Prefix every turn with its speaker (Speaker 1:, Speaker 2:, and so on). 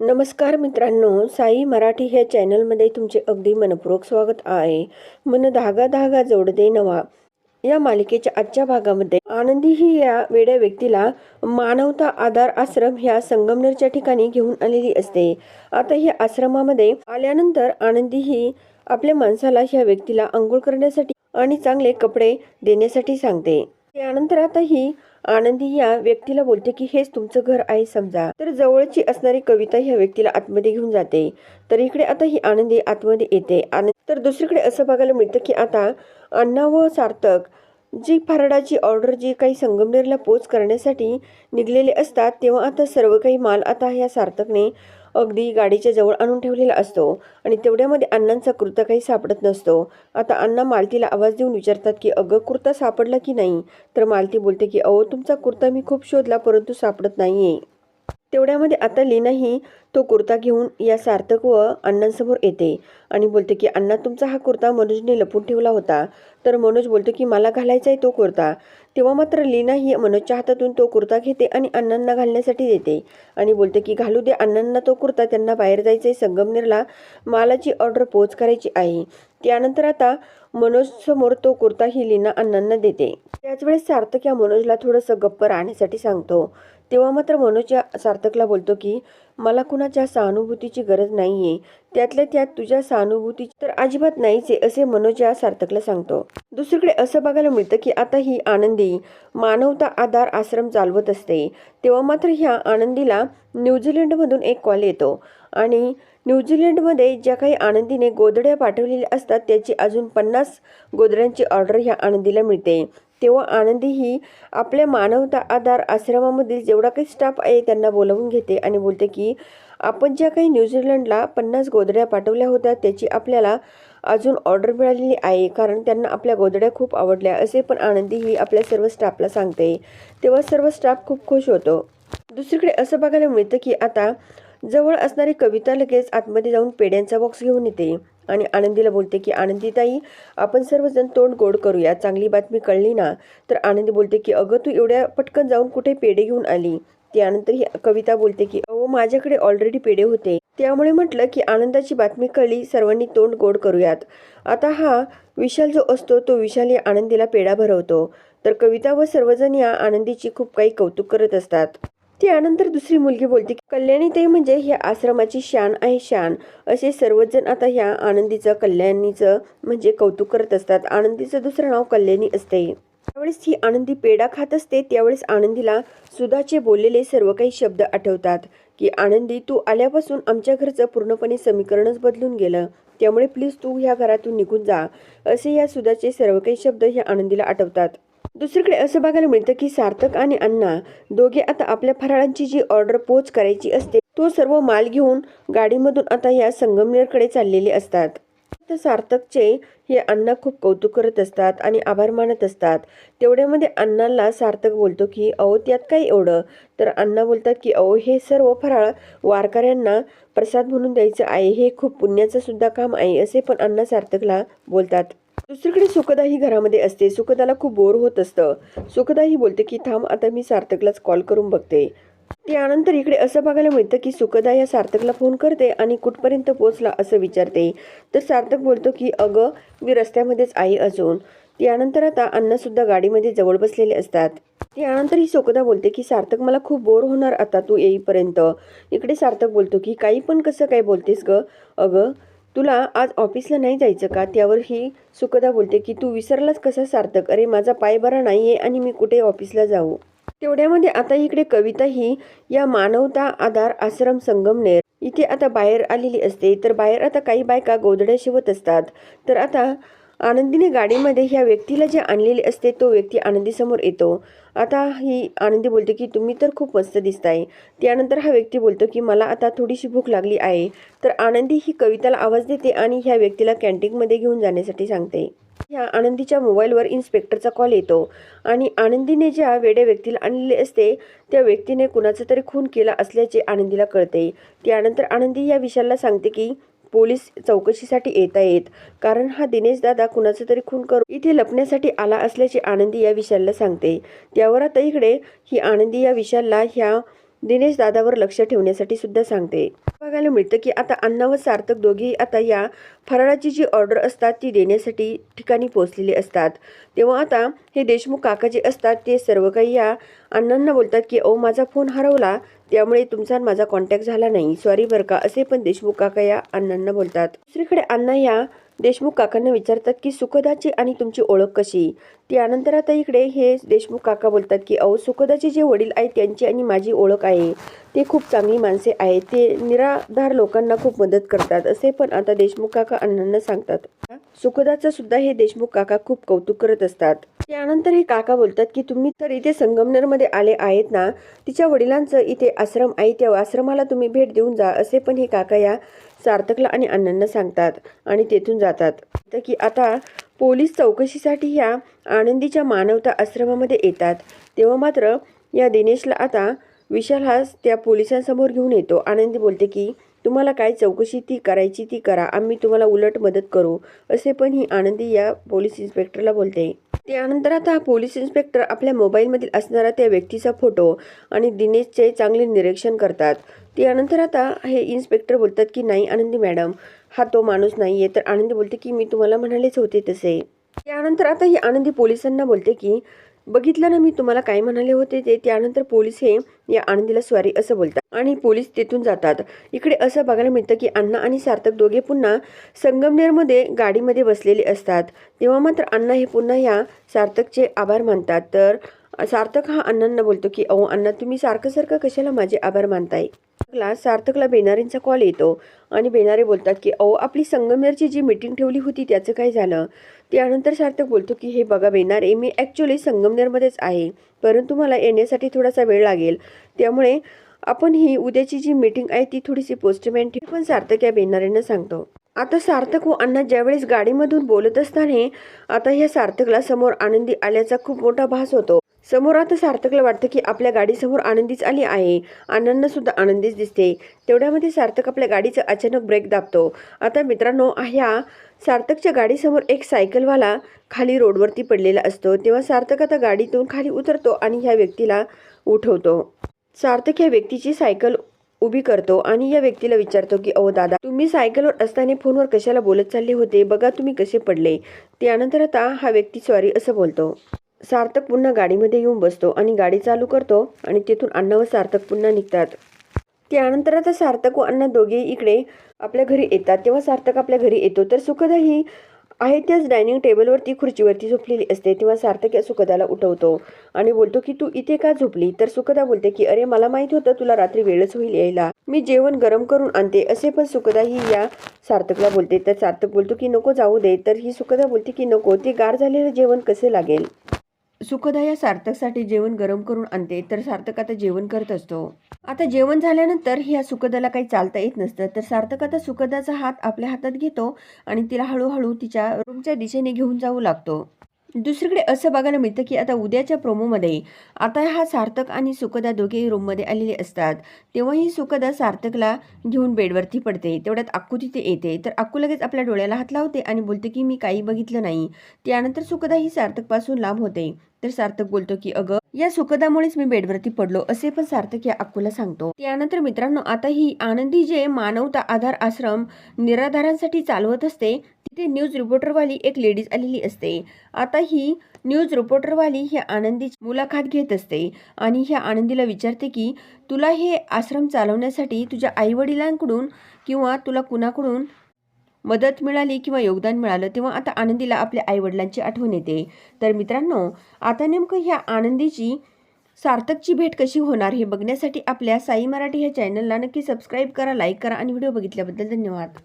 Speaker 1: नमस्कार मित्रांनो साई मराठी ह्या चॅनलमध्ये तुमचे अगदी मनपूर्वक स्वागत आहे. मन धागा धागा जोड दे नवा. या मालिकेच्या आजच्या भागामध्ये आनंदी ही या वेड्या व्यक्तीला मानवता आधार आश्रम ह्या संगमनेरच्या ठिकाणी घेऊन आलेली असते. आता ह्या आश्रमामध्ये आल्यानंतर आनंदी ही आपल्या माणसाला ह्या व्यक्तीला आंघोळ करण्यासाठी आणि चांगले कपडे देण्यासाठी सांगते. त्यानंतर आता ही आनंदी या व्यक्तीला बोलते की हेच तुमचं घर आहे समजा. तर जवळची असणारी कविता ह्या व्यक्तीला आतमध्ये घेऊन जाते. तर इकडे आता ही आनंदी आतमध्ये येते. तर दुसरीकडे असं बघायला मिळतं की आता अण्णा व सार्थक जी फराडाची ऑर्डर जी काही संगमनेरला पोच करण्यासाठी निघलेले असतात तेव्हा आता सर्व काही माल आता ह्या सार्थकने अगदी गाडीच्या जवळ आणून ठेवलेला असतो आणि तेवढ्यामध्ये अण्णांचा कुर्ता काही सापडत नसतो. आता अण्णा मालतीला आवाज देऊन विचारतात की अगं कुर्ता सापडला की नाही? तर मालती बोलते की अहो तुमचा कुर्ता मी खूप शोधला परंतु सापडत नाही आहे तेवढ्यामध्ये आता लीनाही तो कुर्ता घेऊन या सार्थक व अण्णांसमोर येते आणि बोलते की अण्णा तुमचा हा कुर्ता मनोजने लपून ठेवला होता. तर मनोज बोलतो की मला घालायचा आहे तो कुर्ता. तेव्हा मात्र लीना ही मनोजच्या हातातून तो कुर्ता घेते आणि अण्णांना घालण्यासाठी देते. आणि बोलते की घालू दे अण्णांना तो कुर्ता त्यांना बाहेर जायचं आहे संगमनेरला मालाची ऑर्डर पोच करायची आहे. त्यानंतर आता मनोज समोर तो कुर्ता ही लीना अण्णांना देते. त्याच वेळेस सार्थक या मनोजला थोडंसं गप्प राहण्यासाठी सांगतो. तेव्हा मात्र मनोज या सार्थकला बोलतो की मला कुणाच्या सहानुभूतीची गरज नाही आहे त्यातल्या त्यात तुझ्या सहानुभूतीची तर अजिबात नाहीच आहे असे मनोज या सार्थकला सांगतो. दुसरीकडे असं बघायला मिळतं की आता ही आनंदी मानवता आधार आश्रम चालवत असते. तेव्हा मात्र ह्या आनंदीला न्यूझीलंडमधून एक कॉल येतो. आणि न्यूझीलंडमध्ये ज्या काही आनंदीने गोधड्या पाठवलेल्या असतात त्याची अजून पन्नास गोधड्यांची ऑर्डर ह्या आनंदीला मिळते. तेव्हा आनंदी ही आपल्या मानवता आधार आश्रमामधील जेवढा काही स्टाफ आहे त्यांना बोलावून घेते आणि बोलते की आपण ज्या काही न्यूझीलंडला पन्नास गोदड्या पाठवल्या होत्या त्याची आपल्याला अजून ऑर्डर मिळालेली आहे कारण त्यांना आपल्या गोदड्या खूप आवडल्या असे पण आनंदी ही आपल्या सर्व स्टाफला सांगते. तेव्हा सर्व स्टाफ खूप खुश होतो. दुसरीकडे असं बघायला मिळतं की आता जवळ असणारी कविता लगेच आतमध्ये जाऊन पेड्यांचा बॉक्स घेऊन येते. आणि आनंदीला बोलते की आनंदीताई आपण सर्वजण तोंड गोड करूया. चांगली बातमी कळली ना? तर आनंदी बोलते की अगं तू एवढ्या पटकन जाऊन कुठे पेढे घेऊन आली? त्यानंतर ही कविता बोलते की अहो माझ्याकडे ऑलरेडी पेढे होते. त्यामुळे म्हटलं की आनंदाची बातमी कळली. सर्वांनी तोंड गोड करूयात. आता हा विशाल जो असतो तो विशाल या आनंदीला पेढा भरवतो. तर कविता व सर्वजण या आनंदीची खूप काही कौतुक करत असतात. त्यानंतर दुसरी मुलगी बोलते की कल्याणी ते म्हणजे ह्या आश्रमाची शान आहे शान. असे सर्वजण आता ह्या आनंदीचं कल्याणीचं म्हणजे कौतुक करत असतात. आनंदीचं दुसरं नाव कल्याणी असते. त्यावेळेस ही आनंदी पेढा खात असते त्यावेळेस आनंदीला सुधाचे बोललेले सर्व काही शब्द आठवतात की आनंदी तू आल्यापासून आमच्या घरचं पूर्णपणे समीकरणच बदलून गेलं. त्यामुळे प्लीज तू ह्या घरातून निघून जा. असे या सुधाचे सर्व काही शब्द ह्या आनंदीला आठवतात. दुसरीकडे असं बघायला मिळतं की सार्थक आणि अण्णा दोघे आता आपल्या फराळांची जी ऑर्डर पोच करायची असते तो सर्व माल घेऊन गाडीमधून आता या संगमनेरकडे चाललेले असतात. तर सार्थकचे हे अण्णा खूप कौतुक करत असतात आणि आभार मानत असतात. तेवढ्यामध्ये अण्णाला सार्थक बोलतो की अहो त्यात काय एवढं? तर अण्णा बोलतात की अहो हे सर्व फराळ वारकऱ्यांना प्रसाद म्हणून द्यायचं आहे. हे खूप पुण्याचं सुद्धा काम आहे असे पण अण्णा सार्थकला बोलतात. दुसरीकडे सुखदा ही घरामध्ये असते. सुखदाला खूप बोर होत असतं. सुखदा ही बोलते की थांब आता मी सार्थकलाच कॉल करून बघते. त्यानंतर इकडे असं बघायला मिळतं की सुखदा या सार्थकला फोन करते आणि कुठपर्यंत पोहोचला असं विचारते. तर सार्थक बोलतो की अगं मी रस्त्यामध्येच आहे अजून. त्यानंतर आता अण्णासुद्धा गाडीमध्ये जवळ बसलेले असतात. त्यानंतर ही सुखदा बोलते की सार्थक मला खूप बोर होणार आता तू येईपर्यंत. इकडे सार्थक बोलतो की काही पण कसं काय बोलतेस ग? अगं तुला आज ऑफिसला नाही जायचं का? त्यावर ही सुखदा बोलते की तू विसरलाच कसा सार्थक? अरे माझा पाय बरा नाही आहे आणि मी कुठे ऑफिसला जाऊ? तेवढ्यामध्ये आता इकडे कविता ही या मानवता आधार आश्रम संगमनेर इथे आता बाहेर आलेली असते. तर बाहेर आता काही बायका गोधड्या शिवत असतात. तर आता आनंदीने गाडीमध्ये ह्या व्यक्तीला जे आणलेले असते तो व्यक्ती आनंदीसमोर येतो. आता ही आनंदी बोलते की तुम्ही तर खूप मस्त दिसताय. त्यानंतर हा व्यक्ती बोलतो की मला आता थोडीशी भूक लागली आहे. तर आनंदी ही कविताला आवाज देते आणि ह्या व्यक्तीला कॅन्टीनमध्ये घेऊन जाण्यासाठी सांगते. ह्या आनंदीच्या मोबाईलवर इन्स्पेक्टरचा कॉल येतो आणि आनंदीने ज्या वेड्या व्यक्तीला आणलेले असते त्या व्यक्तीने कुणाचा तरी खून केला असल्याचे आनंदीला कळते. त्यानंतर आनंदी या विशालला सांगते की पोलीस चौकशीसाठी येत आहेत कारण हा दिनेश दादा कुणाचा तरी खून करून इथे लपण्यासाठी आला असल्याचे आनंदी या विशालला सांगते. त्यावर आता इकडे ही आनंदी या विशालला ह्या दिनेश दादावर लक्ष ठेवण्यासाठी सुद्धा सांगते. बघायला मिळतं की आता अण्णा व सार्थक दोघेही आता या फराळाची जी ऑर्डर असतात ती देण्यासाठी ठिकाणी पोहोचलेले असतात. तेव्हा आता हे देशमुख काका जे असतात ते सर्व काही या अण्णांना बोलतात की ओ माझा फोन हरवला त्यामुळे तुमचा आणि माझा कॉन्टॅक्ट झाला नाही. सॉरी बरं का असे पण देशमुख काका या अण्णांना बोलतात. दुसरीकडे अण्णा या देशमुख काकांना विचारतात की सुखदाची आणि तुमची ओळख कशी? त्यानंतर आता इकडे हे देशमुख काका बोलतात की अहो सुखदाचे जे वडील आहेत त्यांची आणि माझी ओळख आहे. ते खूप चांगली माणसे आहेत. ते निराधार लोकांना खूप मदत करतात असे पण आता देशमुख काका अण्णांना सांगतात. सुखदाचं सुद्धा हे देशमुख काका खूप कौतुक करत असतात. त्यानंतर हे काका बोलतात की तुम्ही तर इथे संगमनेरमध्ये आले आहेत ना? तिच्या वडिलांचं इथे आश्रम आहे त्या आश्रमाला तुम्ही भेट देऊन जा असे पण हे काका या सार्थकला आणि अण्णांना सांगतात आणि तेथून जातात. तर की आता पोलीस चौकशीसाठी ह्या आनंदीच्या मानवता आश्रमामध्ये येतात. तेव्हा मात्र या दिनेशला आता विशाल हाच त्या पोलिसांसमोर घेऊन येतो. आनंदी बोलते की तुम्हाला काय चौकशी ती करायची ती करा. आम्ही तुम्हाला उलट मदत करू. असे पण ही आनंदी या पोलीस इन्स्पेक्टरला बोलते. त्यानंतर आता हा पोलीस इन्स्पेक्टर आपल्या मोबाईलमधील असणारा त्या व्यक्तीचा फोटो आणि दिनेशचे चांगले निरीक्षण करतात. त्यानंतर आता हे इन्स्पेक्टर बोलतात की नाही आनंदी मॅडम हा तो माणूस नाही आहे तर आनंदी बोलते की मी तुम्हाला म्हणालेच होते तसे. त्यानंतर आता ही आनंदी पोलिसांना बोलते की बघितलं ना मी तुम्हाला काय म्हणाले होते ते त्यानंतर पोलीस हे या आनंदीला स्वारी असं बोलतात. आणि पोलीस तेथून जातात. इकडे असं बघायला मिळतं की अण्णा आणि सार्थक दोघे पुन्हा संगमनेरमध्ये गाडीमध्ये बसलेले असतात. तेव्हा मात्र अण्णा हे पुन्हा या सार्थकचे आभार मानतात. तर सार्थक हा अण्णांना बोलतो की अहो अण्णा तुम्ही सारखं सारखं कशाला माझे आभार मानताय? सार्थकला सार्थकला बेनारेंचा कॉल येतो. आणि बेनारे बोलतात की अहो आपली संगमनेरची जी मीटिंग ठेवली होती त्याचं काय झालं? त्यानंतर सार्थक बोलतो की हे बघा बेनारे मी ॲक्च्युली संगमनेरमध्येच आहे. परंतु मला येण्यासाठी थोडासा वेळ लागेल. त्यामुळे आपण ही उद्याची जी मीटिंग आहे ती थोडीशी पोस्टमॅन ठेवू. पण सार्थक या बेनारेंना सांगतो आता सार्थक व अण्णा ज्यावेळेस गाडीमधून बोलत असताना आता ह्या सार्थकला समोर आनंदी आल्याचा खूप मोठा भास होतो. समोर आता सार्थकला वाटतं की आपल्या गाडीसमोर आनंदीच आली आहे. आनंदसुद्धा आनंदीच दिसते. तेवढ्यामध्ये सार्थक आपल्या गाडीचं अचानक ब्रेक दाबतो. आता मित्रांनो ह्या सार्थकच्या गाडीसमोर एक सायकलवाला खाली रोडवरती पडलेला असतो. तेव्हा सार्थक आता गाडीतून खाली उतरतो आणि ह्या व्यक्तीला उठवतो. सार्थक ह्या व्यक्तीची सायकल उभी करतो आणि या व्यक्तीला विचारतो की अहो दादा तुम्ही सायकलवर असताना फोनवर कशाला बोलत चालले होते? बघा तुम्ही कसे पडले? त्यानंतर आता हा व्यक्ती सॉरी असं बोलतो. सार्थक पुन्हा गाडीमध्ये येऊन बसतो आणि गाडी चालू करतो आणि तिथून अण्णा व सार्थक पुन्हा निघतात. त्यानंतर आता सार्थक व अण्णा दोघे इकडे आपल्या घरी येतात. तेव्हा सार्थक आपल्या घरी येतो. तर सुखदा ही आहे त्याच डायनिंग टेबलवरती खुर्चीवरती झोपलेली असते. तेव्हा सार्थक या सुखदाला उठवतो आणि बोलतो की तू इथे का झोपली? तर सुखदा बोलते की अरे मला माहीत होतं तुला रात्री वेळच होईल यायला. मी जेवण गरम करून आणते. असे पण सुखदा ही या सार्थकला बोलते. तर सार्थक बोलतो की नको जाऊ दे. तर ही सुखदा बोलते की नको ते गार झालेलं जेवण कसे लागेल? सुखदा या सार्थकसाठी जेवण गरम करून आणते तर सार्थक आता जेवण करत असतो. आता जेवण झाल्यानंतर ह्या सुखदाला काही चालता येत नसतं तर सार्थक आता सुखदाचा हात आपल्या हातात घेतो आणि तिला हळूहळू तिच्या रूमच्या दिशेने घेऊन जाऊ लागतो. दुसरीकडे असं बघायला मिळतं की आता उद्याच्या प्रोमोमध्ये आता हा सार्थक आणि सुखदा दोघेही रूममध्ये आलेले असतात. तेव्हाही सुखदा सार्थकला घेऊन बेडवरती पडते तेवढ्यात अक्कू तिथे येते तर अक्कू लगेच आपल्या डोळ्याला हात लावते आणि बोलते की मी काही बघितलं नाही. त्यानंतर सुखदा ही सार्थकपासून लांब होते. तर सार्थक बोलतो की अगं या सुखदामुळेच मी बेडवरती पडलो असे पण सार्थक या अक्कूला सांगतो. त्यानंतर मित्रांनो आता ही आनंदी जे मानवता आधार आश्रम निराधारांसाठी चालवत असते तिथे न्यूज रिपोर्टरवाली एक लेडीज आलेली असते. आता ही न्यूज रिपोर्टरवाली ह्या आनंदीची मुलाखत घेत असते आणि ह्या आनंदीला विचारते की तुला हे आश्रम चालवण्यासाठी तुझ्या आईवडिलांकडून किंवा तुला कुणाकडून मदत मिळाली किंवा योगदान मिळालं तेव्हा आता आनंदीला आपल्या आईवडिलांची आठवण येते. तर मित्रांनो आता नेमकं ह्या आनंदीची सार्थकची भेट कशी होणार हे बघण्यासाठी आपल्या साई मराठी ह्या चॅनलला नक्की सबस्क्राईब करा लाईक करा आणि व्हिडिओ बघितल्याबद्दल धन्यवाद.